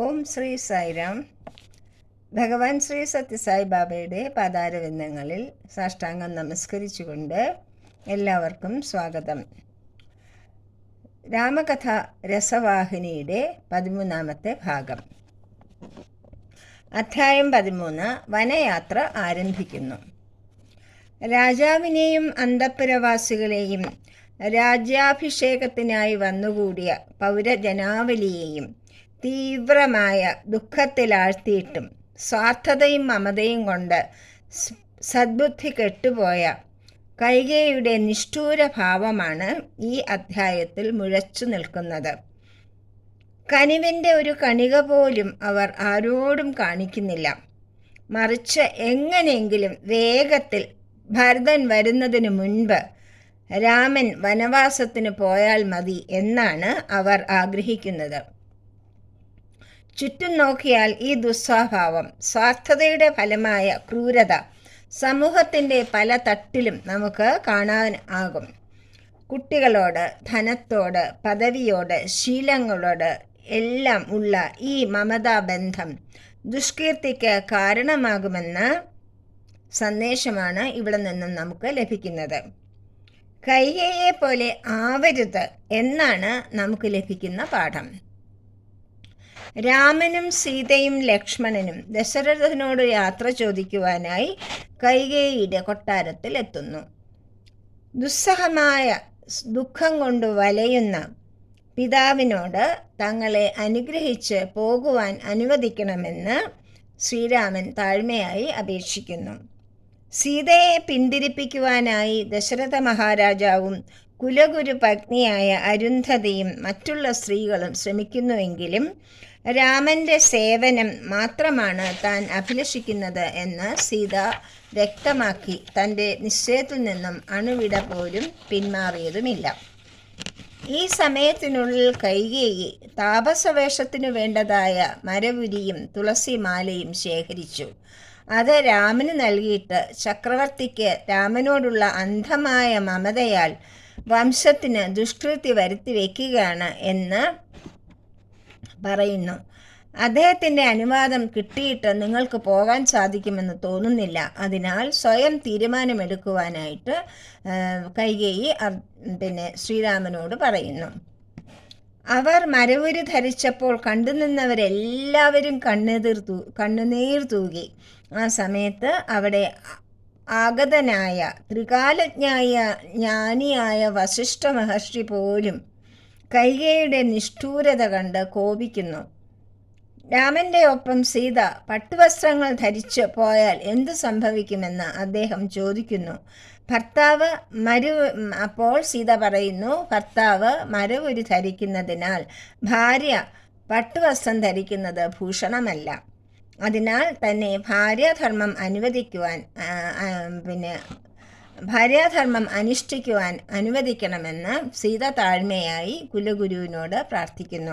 ഓം ശ്രീ സൈറാം ഭഗവാൻ ശ്രീ സത്യസായി ബാബയുടെ പാതാരവിന്ദങ്ങളിൽ സാഷ്ടാംഗം നമസ്കരിച്ചുകൊണ്ട് എല്ലാവർക്കും സ്വാഗതം. രാമകഥ രസവാഹിനിയുടെ പതിമൂന്നാമത്തെ ഭാഗം. അധ്യായം പതിമൂന്ന് വനയാത്ര ആരംഭിക്കുന്നു. രാജാവിനെയും അന്തപ്പുരവാസികളെയും രാജ്യാഭിഷേകത്തിനായി വന്നുകൂടിയ പൗരജനാവലിയെയും തീവ്രമായ ദുഃഖത്തിലാഴ്ത്തിയിട്ടും സ്വാർത്ഥതയും മമതയും കൊണ്ട് സദ്ബുദ്ധി കെട്ടുപോയ കൈകേയുടെ നിഷ്ഠൂര ഭാവമാണ് ഈ അധ്യായത്തിൽ മുഴച്ചു നിൽക്കുന്നത്. കനിവിന്റെ ഒരു കണിക പോലും അവർ ആരോടും കാണിക്കുന്നില്ല. മറിച്ച് എങ്ങനെയെങ്കിലും വേഗത്തിൽ ഭരതൻ വരുന്നതിന് മുൻപ് രാമൻ വനവാസത്തിന് പോയാൽ മതി എന്നാണ് അവർ ആഗ്രഹിക്കുന്നത്. ചുറ്റും നോക്കിയാൽ ഈ ദുസ്വഭാവം സ്വാർത്ഥതയുടെ ഫലമായ ക്രൂരത സമൂഹത്തിന്റെ പല തട്ടിലും നമുക്ക് കാണാൻ ആകും. കുട്ടികളോട് ധനത്തോട് പദവിയോട് ശീലങ്ങളോട് എല്ലാം ഉള്ള ഈ മമതാബന്ധം ദുഷ്കീർത്തിക്ക് കാരണമാകുമെന്ന സന്ദേശമാണ് ഇവിടെ നിന്നും നമുക്ക് ലഭിക്കുന്നത്. കൈകയെ പോലെ ആവരുത് എന്നാണ് നമുക്ക് ലഭിക്കുന്ന പാഠം. രാമനും സീതയും ലക്ഷ്മണനും ദശരഥനോട് യാത്ര ചോദിക്കുവാനായി കൈകേയിയുടെ കൊട്ടാരത്തിൽ എത്തുന്നു. ദുസ്സഹമായ ദുഃഖം കൊണ്ട് വലയുന്ന പിതാവിനോട് തങ്ങളെ അനുഗ്രഹിച്ച് പോകുവാൻ അനുവദിക്കണമെന്ന് ശ്രീരാമൻ താഴ്മയായി അപേക്ഷിക്കുന്നു. സീതയെ പിന്തിരിപ്പിക്കുവാനായി ദശരഥ മഹാരാജാവും കുലഗുരു പത്നിയായ അരുന്ധതിയും മറ്റുള്ള സ്ത്രീകളും ശ്രമിക്കുന്നുവെങ്കിലും രാമന്റെ സേവനം മാത്രമാണ് താൻ അഭിലഷിക്കുന്നത് എന്ന് സീത വ്യക്തമാക്കി. തന്റെ നിശ്ചയത്തിൽ നിന്നും അണുവിട പോലും പിന്മാറിയതുമില്ല. ഈ സമയത്തിനുള്ളിൽ കൈകേയി താപസവേഷത്തിനു വേണ്ടതായ മരവുരിയും തുളസിമാലയും ശേഖരിച്ചു. അത് രാമന് നൽകിയിട്ട് ചക്രവർത്തിക്ക് രാമനോടുള്ള അന്ധമായ മമതയാൽ വംശത്തിന് ദുഷ്കൃതി വരുത്തി വയ്ക്കുകയാണ് എന്ന് പറയുന്നു. അദ്ദേഹത്തിന്റെ അനുവാദം കിട്ടിയിട്ട് നിങ്ങൾക്ക് പോകാൻ സാധിക്കുമെന്ന് തോന്നുന്നില്ല. അതിനാൽ സ്വയം തീരുമാനമെടുക്കുവാനായിട്ട് കൈകേയി പിന്നെ ശ്രീരാമനോട് പറയുന്നു. അവർ മരവുരി ധരിച്ചപ്പോൾ കണ്ടുനിന്നവരെല്ലാവരും കണ്ണുതിർ തൂ കണ്ണുനീർ തൂകി. ആ സമയത്ത് അവിടെ ആഗതനായ ത്രികാലജ്ഞായ ജ്ഞാനിയായ വശിഷ്ഠ മഹർഷി പോലും കൈകയുടെ നിഷ്ഠൂരത കണ്ട് കോപിക്കുന്നു. രാമന്റെ ഒപ്പം സീത പട്ടുവസ്ത്രങ്ങൾ ധരിച്ച് പോയാൽ എന്തു സംഭവിക്കുമെന്ന് അദ്ദേഹം ചോദിക്കുന്നു. ഭർത്താവ് മരു അപ്പോൾ സീത പറയുന്നു ഭർത്താവ് മരവുരി ധരിക്കുന്നതിനാൽ ഭാര്യ പട്ടുവസ്ത്രം ധരിക്കുന്നത് ഭൂഷണമല്ല. അതിനാൽ തന്നെ ഭാര്യാധർമ്മം അനുവദിക്കുവാൻ പിന്നെ ഭാര്യാധർമ്മം അനുഷ്ഠിക്കുവാൻ അനുവദിക്കണമെന്ന് സീത താഴ്മയായി കുലഗുരുവിനോട് പ്രാർത്ഥിക്കുന്നു.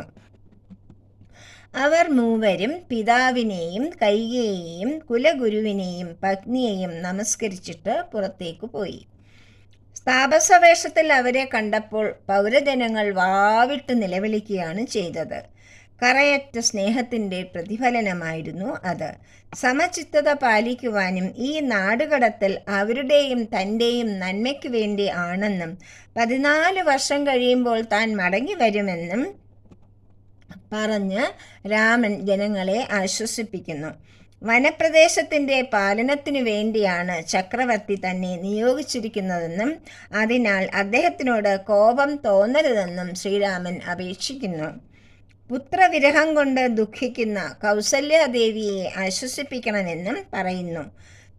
അവർ മൂവരും പിതാവിനെയും കൈകയെയും കുലഗുരുവിനെയും പത്നിയെയും നമസ്കരിച്ചിട്ട് പുറത്തേക്ക് പോയി. താപസവേഷത്തിൽ അവരെ കണ്ടപ്പോൾ പൗരജനങ്ങൾ വാവിട്ട് നിലവിളിക്കുകയാണ് ചെയ്തത്. കറയറ്റ സ്നേഹത്തിന്റെ പ്രതിഫലനമായിരുന്നു അത്. സമചിത്തത പാലിക്കുവാനും ഈ നാടുകടത്തൽ അവരുടെയും തന്റെയും നന്മയ്ക്ക് വേണ്ടി ആണെന്നും പതിനാല് വർഷം കഴിയുമ്പോൾ താൻ മടങ്ങി വരുമെന്നും പറഞ്ഞ് രാമൻ ജനങ്ങളെ ആശ്വസിപ്പിക്കുന്നു. വനപ്രദേശത്തിന്റെ പാലനത്തിനു വേണ്ടിയാണ് ചക്രവർത്തി തന്നെ നിയോഗിച്ചിരിക്കുന്നതെന്നും അതിനാൽ അദ്ദേഹത്തിനോട് കോപം തോന്നരുതെന്നും ശ്രീരാമൻ അപേക്ഷിക്കുന്നു. പുത്രവിരഹം കൊണ്ട് ദുഃഖിക്കുന്ന കൗസല്യാദേവിയെ ആശ്വസിപ്പിക്കണമെന്നും പറയുന്നു.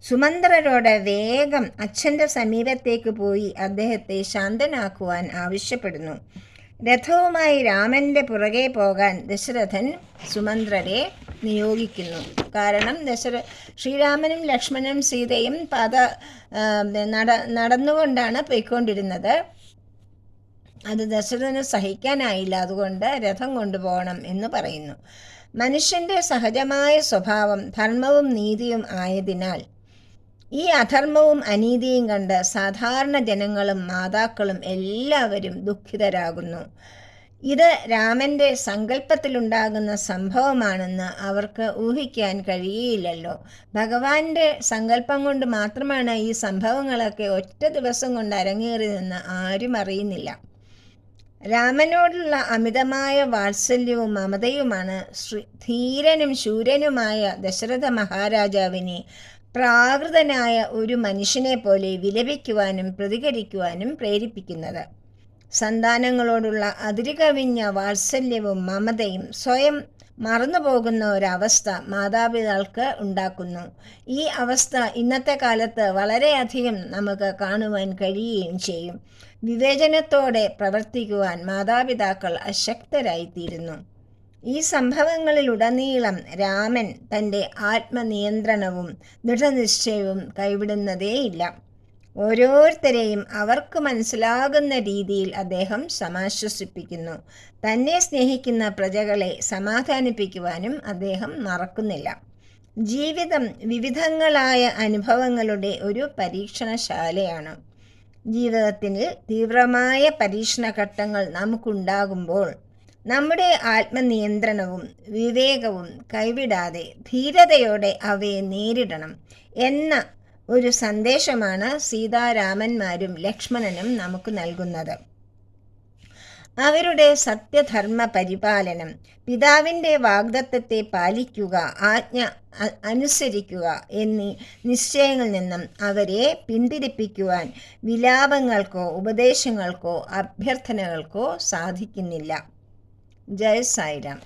സുമന്ത്രരോട് വേഗം അച്ഛന്റെ സമീപത്തേക്ക് പോയി അദ്ദേഹത്തെ ശാന്തനാക്കുവാൻ ആവശ്യപ്പെടുന്നു. രഥവുമായി രാമന്റെ പുറകെ പോകാൻ ദശരഥൻ സുമന്ത്രരെ നിയോഗിക്കുന്നു. കാരണം ദശര ശ്രീരാമനും ലക്ഷ്മണനും സീതയും പാത നട നടന്നുകൊണ്ടാണ് പോയിക്കൊണ്ടിരുന്നത്. അത് ദശരഥന് സഹിക്കാനായില്ല. അതുകൊണ്ട് രഥം കൊണ്ടുപോകണം എന്ന് പറയുന്നു. മനുഷ്യന്റെ സഹജമായ സ്വഭാവം ധർമ്മവും നീതിയും ആയതിനാൽ ഈ അധർമ്മവും അനീതിയും കണ്ട് സാധാരണ ജനങ്ങളും മാതാക്കളും എല്ലാവരും ദുഃഖിതരാകുന്നു. ഇത് രാമന്റെ സങ്കല്പത്തിലുണ്ടാകുന്ന സംഭവമാണെന്ന് അവർക്ക് ഊഹിക്കാൻ കഴിയില്ലല്ലോ. ഭഗവാന്റെ സങ്കല്പം കൊണ്ട് മാത്രമാണ് ഈ സംഭവങ്ങളൊക്കെ ഒറ്റ ദിവസം കൊണ്ട് അരങ്ങേറിയതെന്ന് ആരും അറിയുന്നില്ല. രാമനോടുള്ള അമിതമായ വാത്സല്യവും മമതയുമാണ് ശ്രീ ധീരനും ശൂരനുമായ ദശരഥ മഹാരാജാവിനെ പ്രാകൃതനായ ഒരു മനുഷ്യനെ പോലെ വിലപിക്കുവാനും പ്രതികരിക്കുവാനും പ്രേരിപ്പിക്കുന്നത്. സന്താനങ്ങളോടുള്ള അതിരുകവിഞ്ഞ വാത്സല്യവും മമതയും സ്വയം മറന്നുപോകുന്ന ഒരവസ്ഥ മാതാപിതാക്കൾക്ക് ഉണ്ടാക്കുന്നു. ഈ അവസ്ഥ ഇന്നത്തെ കാലത്ത് വളരെയധികം നമുക്ക് കാണുവാൻ കഴിയുകയും ചെയ്യും. വിവേചനത്തോടെ പ്രവർത്തിക്കുവാൻ മാതാപിതാക്കൾ അശക്തരായിത്തീരുന്നു. ഈ സംഭവങ്ങളിലുടനീളം രാമൻ തന്റെ ആത്മനിയന്ത്രണവും ദൃഢനിശ്ചയവും കൈവിടുന്നതേയില്ല. ഓരോരുത്തരെയും അവർക്ക് മനസ്സിലാകുന്ന രീതിയിൽ അദ്ദേഹം സമാശ്വസിപ്പിക്കുന്നു. തന്നെ സ്നേഹിക്കുന്ന പ്രജകളെ സമാധാനിപ്പിക്കുവാനും അദ്ദേഹം മറക്കുന്നില്ല. ജീവിതം വിവിധങ്ങളായ അനുഭവങ്ങളുടെ ഒരു പരീക്ഷണശാലയാണ്. ജീവിതത്തിൽ തീവ്രമായ പരീക്ഷണഘട്ടങ്ങൾ നമുക്കുണ്ടാകുമ്പോൾ നമ്മുടെ ആത്മനിയന്ത്രണവും വിവേകവും കൈവിടാതെ ധീരതയോടെ അവയെ നേരിടണം എന്ന ഒരു സന്ദേശമാണ് സീതാരാമന്മാരും ലക്ഷ്മണനും നമുക്ക് നൽകുന്നത്. അവരുടെ സത്യധർമ്മ പരിപാലനം പിതാവിന്റെ വാഗ്ദത്തത്തെ പാലിക്കുക ആജ്ഞ അനുസരിക്കുക എന്നീ നിശ്ചയങ്ങളിൽ നിന്നും അവരെ പിന്തിരിപ്പിക്കുവാൻ വിലാപങ്ങൾക്കോ ഉപദേശങ്ങൾക്കോ അഭ്യർത്ഥനകൾക്കോ സാധിക്കുന്നില്ല. ജയ സായിരാം